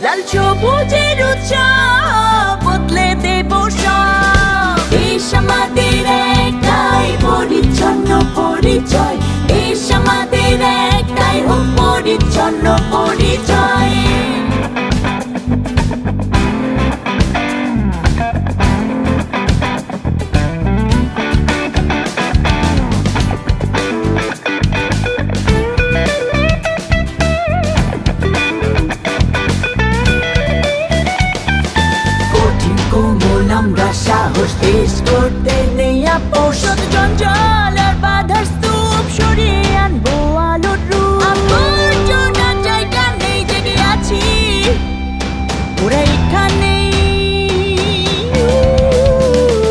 লাল সবুজের উৎসব বদলে দেব সব। দেশ আমাদের একটাই পরিচ্ছন্ন পরিচয়। দেশ আমাদের একটাই হোক পরিচ্ছন্ন পরিচয়। আমরা সাহস দেশ করতে নেই আপোষদ জঞ্জাল।